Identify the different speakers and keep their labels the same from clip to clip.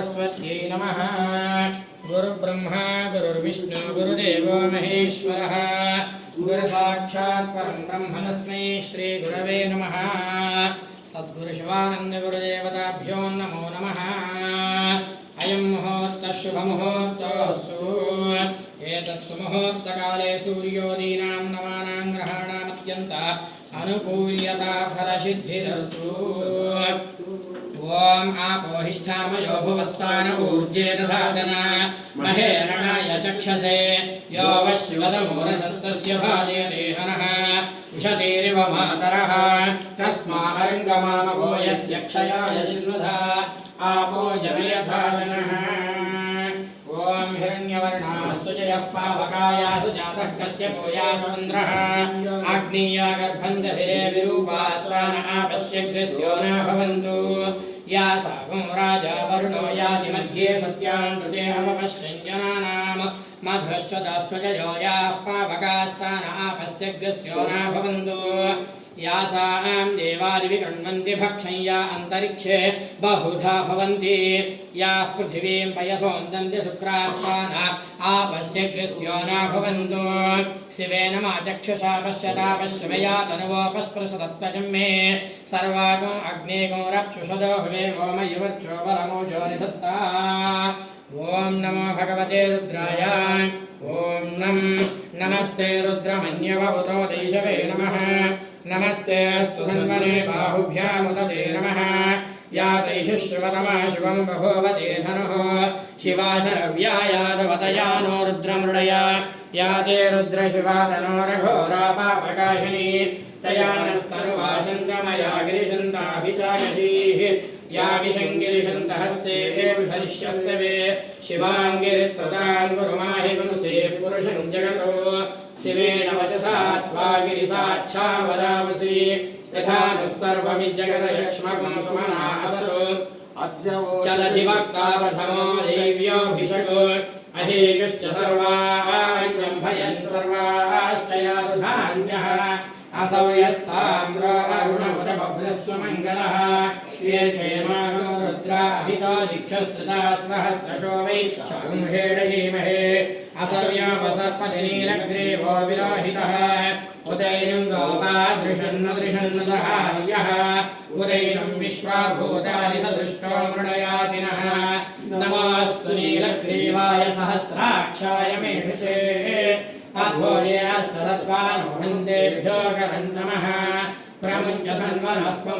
Speaker 1: श्रीमहासरस्वत्यै नमः। गुरुब्रह्मा, गुरुर्विष्णु, गुरुदेवो महेश्वरः। गुरुसाक्षात् परं ब्रह्म तस्मै श्रीगुरवे नमः। सद्गुरुशिवानन्दगुरुदेवताभ्यो नमो नमः। अयं मुहूर्तः शुभमुहूर्तोऽस्तु। एतत् सुमुहूर्तकाले सूर्योदीनां नवानां ग्रहाणामत्यन्त अनुकूल्यता फलसिद्धिरस्तु। ॐ आपोहिष्ठामयो भुवस्तान ऊर्जे दधातन महेरणाय चक्षसे। यो भाजे देहनः। मातरः। यस्य क्षयाय जिन्वधा आपो जमयथा जनः। ॐ हिरण्यवर्णाः सुजयः पावकायासु जातः कस्य भूयासन्द्रः आग्नेया गर्भन्धभिरे विरूपास्तान आपश्यग्रस्यो न भवन्तु। या सागं राजा वरुणो याति मध्ये सत्यान् कृते अमपश्यञ्जनानाम् मधुश्चतस्वजयो याः पावकास्तान आपश्यग्रस्यो न भवन्तु। यासां देवादिविगृह्णन्ति भक्षं या अन्तरिक्षे बहुधा भवन्ति। याः पृथिवीं पयसोन्दन्ति शुक्रास्थान आपश्यग्रस्यो न भवन्तु शिवेन मा चक्षुषा पश्यता पश्यमया तनुवोपस्पृशतत्वचं मे। सर्वागो अग्नेगो रक्षुषदो हुवे गोमयुवर्चो वरमोजो निधत्ता ॐ नमो भगवते रुद्राय। ॐ नं नमस्ते रुद्रमन्यवहुतो दैशवे नमः। नमस्ते अस्तु धन्वने बाहुभ्यामुदते नमः। या यातैषु शिवतमा शिवम् बभूवते धनुः शिवाशरव्यायादवतया नो रुद्रमृडया या ते रुद्रशिवादनो रघोरापापकाशिनी तया नस्तनुवाशन्द्रमया गिरिशन्ताभिचायशीः याभिषङ्गिरिषन्तहस्ते हरिष्यस्तवे शिवाङ्गिरित्रदान्वगमाहि मनसे पुरुषम् जगतो। शिवेन वचसा त्वा गिरिसाच्छा वदावसि। यथा नः सर्वमिज्जगदयक्ष्मकम् सुमना असतो। चलधिवक्तारथमो देव्योऽभिषको मङ्गलः अरुणमुदबभ्रस्वमङ्गलः ये क्षेमागो रुद्राहितो दिक्षुसृताः सहस्रशो वै शकुंहेडहीमहे असव्योपसर्पतिनीलग्रीवो विलोहितः उदैनं गोपादृशन्न दृशन्न सहार्यः उदैनं विश्वाभूतानि सदृष्टो मृडयातिनः नमोऽस्तु नीलग्रीवाय सहस्राक्षाय मेषसे अथो ये सदस्वानुहन्तेभ्यो करन् नमः प्रमुञ्च धन्वनस्त्वं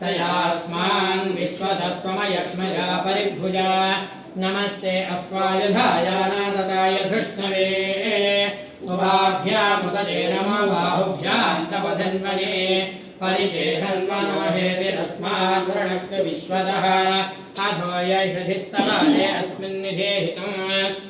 Speaker 1: तयास्मान् विश्वतस्त्वमयक्ष्मया परिभुजा। नमस्ते अस्त्वायुधायानादताय धृष्णवे। उभाभ्यामुदते नमो बाहुभ्यां तव धन्वने परिदेहन्वनो हेतिरस्माद्वृणक्तु विश्वतः अधो अस्मिन्निधेहितम्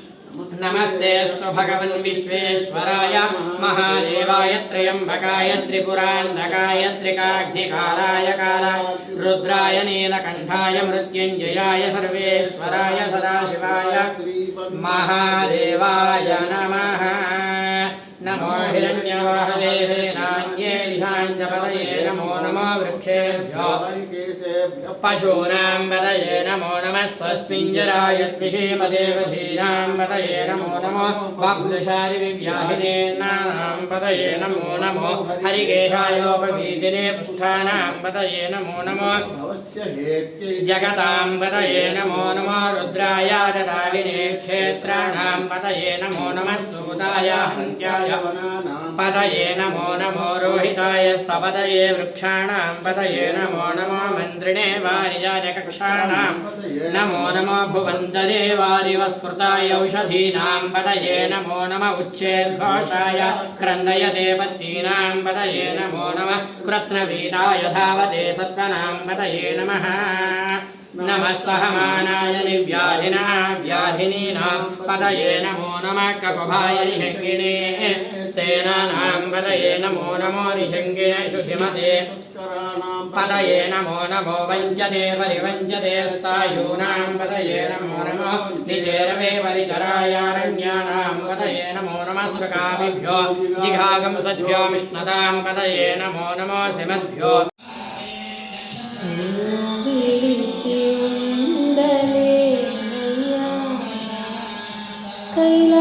Speaker 1: नमस्तेऽस्तु भगवन् विश्वेश्वराय महादेवाय त्र्यम्बकाय त्रिपुरान्तकाय त्रिकाग्निकालाय कालाय रुद्राय नीलकण्ठाय मृत्युञ्जयाय सर्वेश्वराय सदाशिवाय महादेवाय नमः नमो हिरण्यवाहदेहे नान्ये ईशाञ्जपदये नमो नमो वृक्षेभ्यो पशूनां पदये नमो नमः स्वस्मिञ्जराय त्रिषेमदेवधीनां पदये नमो नमो बाहुलशालिविव्याहिनेनां पदये नमो नमो हरिगेहायोपभीतिने पुष्ठानां पदये नमो नमो जगतां पदये नमो नमो रुद्राय ददाविने क्षेत्राणां पदये नमो नमः सुहृदाय हन्त्याय पदये नमो नमो रोहिताय स्तपदये वृक्षाणां पदये नमो नमो मन्त्रिणे वारिजाय कक्षाणां नमो नमो भुवन्दरे वारिवस्कृताय औषधीनां पदये नमो नम उच्चेद्घोषाय क्रन्दयते पत्नीनां पदये नमो नमः कृत्स्नवीताय धावते सत्त्वनां पदये नमः नमः सहमानाय निव्याधिना व्याधिनीनां पदये नमो नमः ककुभाय निषङ्गिणे स्तेनानां पदये नमो नमो निषङ्गिणे शुचिमते पदये नमो नमो वञ्चते परिवञ्चते स्थायूनां पदये नमो नमो निचेरवे परिचरायारण्यानां पदये नमो नमः स्वकामिभ्यो जिघागं सद्भ्यो विष्णुतां पदये नमो नमो सिमद्भ्यो
Speaker 2: నిన్ను విడిచి ఉండలేనయ్యా కైలాసవాస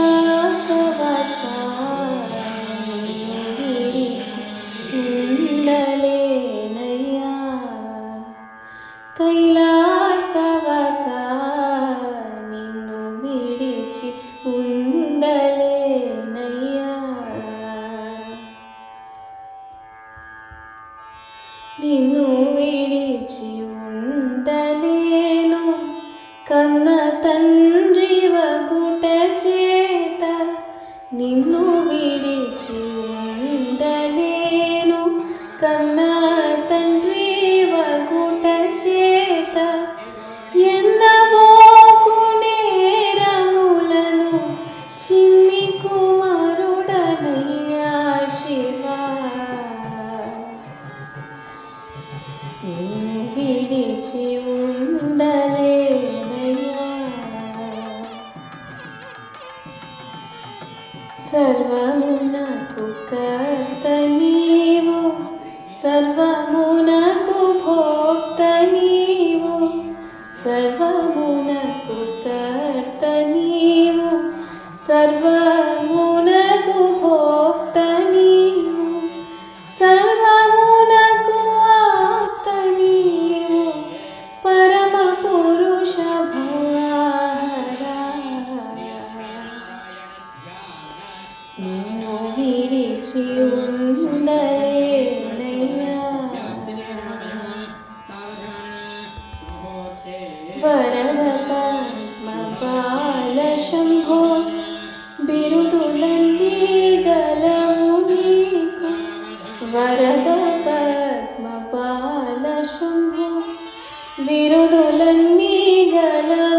Speaker 2: బిరుదులన్నీ గలవు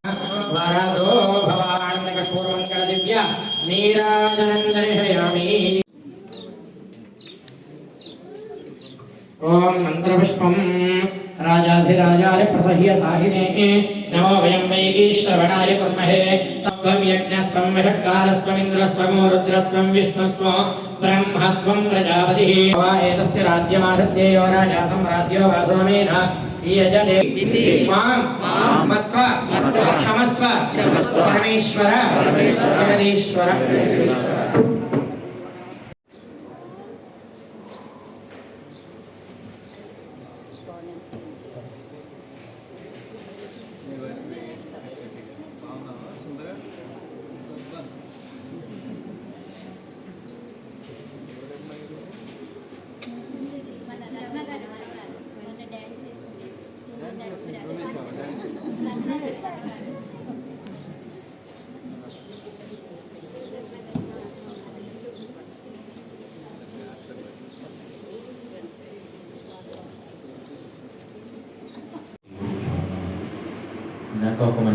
Speaker 1: ॐ मन्त्रपुष्पम् राजाधिराजाय प्रसह्य साहिने नमो वयं वै ईश्रवणाय कुर्महे। सत्वं यज्ञस्त्वं विषट्कालस्त्वमिन्द्रस्त्वमो रुद्रस्त्वं विष्णुस्त्व ब्रह्मत्वं प्रजापतिः। वा एतस्य राज्यमाधत्तेयो राजा सम्राज्यो वासोमेन यजने माँ मत्वा क्षमस्व।
Speaker 3: परमेश्वर। जगदीश्वर।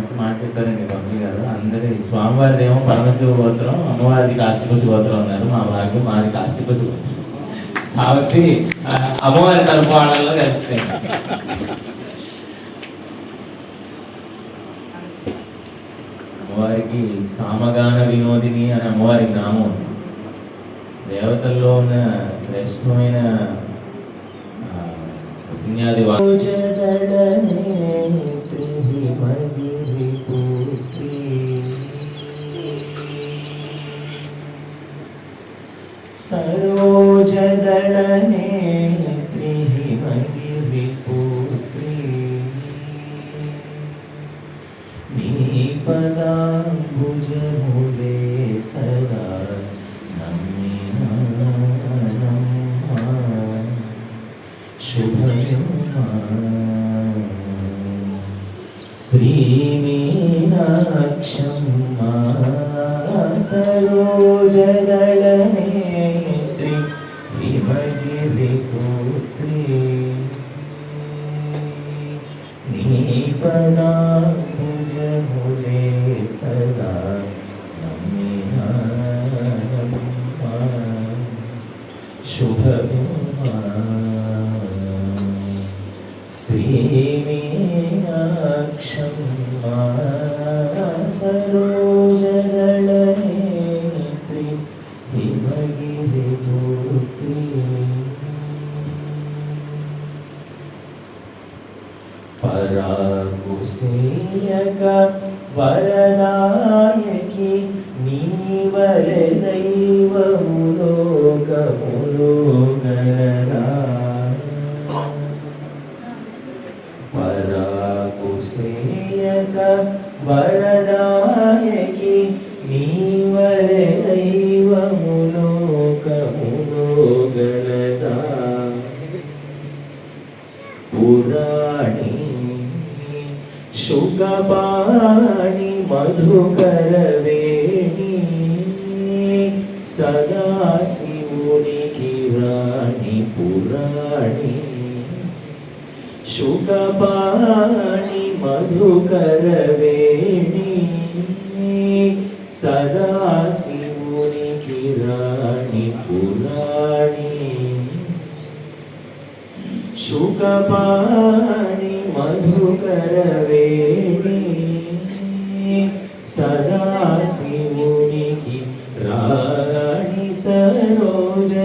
Speaker 3: మంచి మాట చెప్పారండి మమ్మీ గారు అందరి స్వామివారిది ఏమో పరమశివ గోత్రం అమ్మవారిది కాశ్యప గోత్రం అన్నారు. మా భాగ్యం మాది కాశ్యప గోత్రం. కాబట్టి అమ్మవారి తరపు వాళ్ళలో కలిసిపోయింది అమ్మవారికి సామగాన వినోదిని అనే అమ్మవారికి నామం దేవతల్లో ఉన్న శ్రేష్టమైన ఆ, పుణ్యాది
Speaker 4: Chủ.
Speaker 3: කුසේයක වරදායකි නීවරයිව මුලෝක මුලෝගනදා පුරාණී සුගපාණි මధుකරවේණී සදා සිවුනි කිරාණි පුරාණී. शुकपाणि మధుకరవేణి సదా శివునికి రాణి పురాణి శుకపాణి మధుకరవేణి సదా శివునికి రాణి సరోజదళ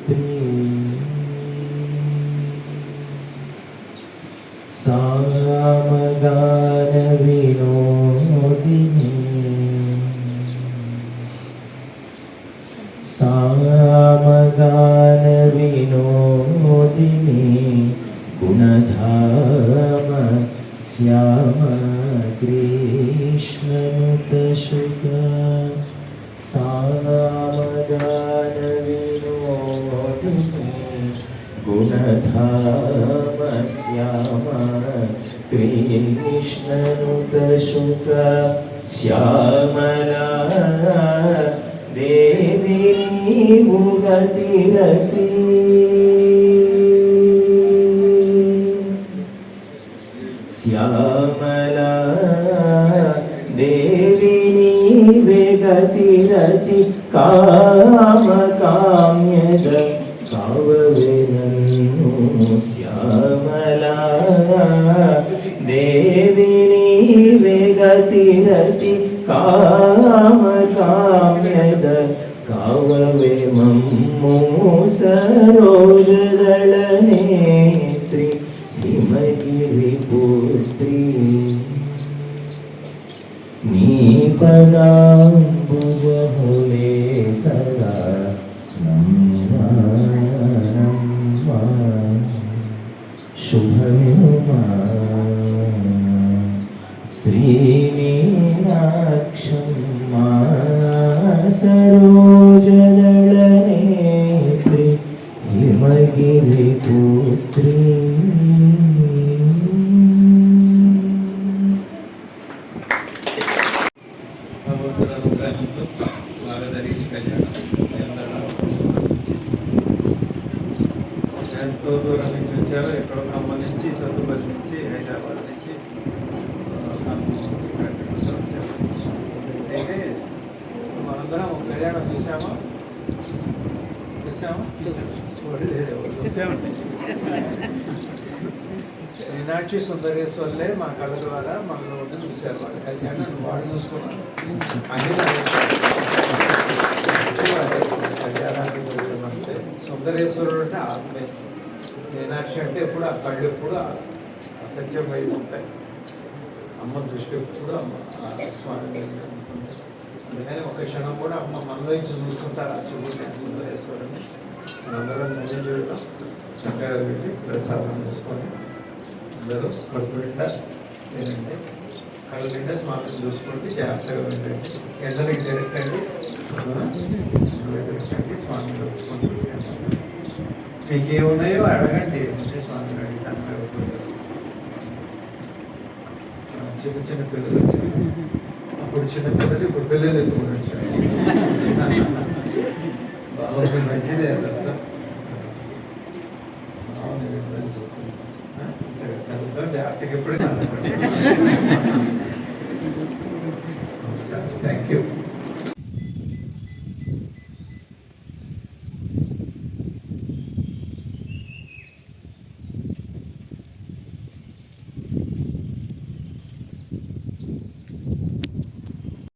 Speaker 5: श्रीकृष्णनुतशुक श्यामला देवी उगतिरती ವೇಗತಿರತಿ ಕಾಮ ಕಾಮ್ಯದ ಕಾವವೇ ಮಮ್ಮೋ ಸರೋಜದಳ ನೇತ್ರಿ ಹಿಮಗಿರಿ ಪುತ್ರಿ ನೀ ಪದಾ तेरे पुत्रे కళ్యాణాన్ని వాడు చూసుకున్నాను అన్ని కళ్యాణానికి వెళ్ళడం అంటే సుందరేశ్వరుడు అంటే ఆత్మే మీనాక్షి అంటే ఎప్పుడు ఆ కళ్ళు ఎప్పుడు అసత్యం వైపు ఉంటాయి అమ్మ దృష్టి ఎప్పుడు అమ్మ స్వామి అందుకని ఒక క్షణం కూడా అమ్మ మనలో ఇచ్చి చూస్తుంటారు ఆ శివుడిని సుందరేశ్వరుడిని అందరం ధన్యం చేయడం చక్కగా వెళ్ళి ప్రసాదం తీసుకొని అందరూ కడుపు ఏంటంటే కళ్ళు నిండా స్వామిని చూసుకోండి జాగ్రత్తగా వెళ్ళండి ఎండలకి తిరగండి తిరగండి స్వామిని చూసుకోండి మీకు ఏమున్నాయో అడగండి అంటే స్వామిని అడిగితే చిన్న చిన్న పిల్లలు అప్పుడు చిన్న పిల్లలు ఇప్పుడు పిల్లలు ఎత్తుకుని వచ్చారు. బాగుంది మంచిదే అసలు.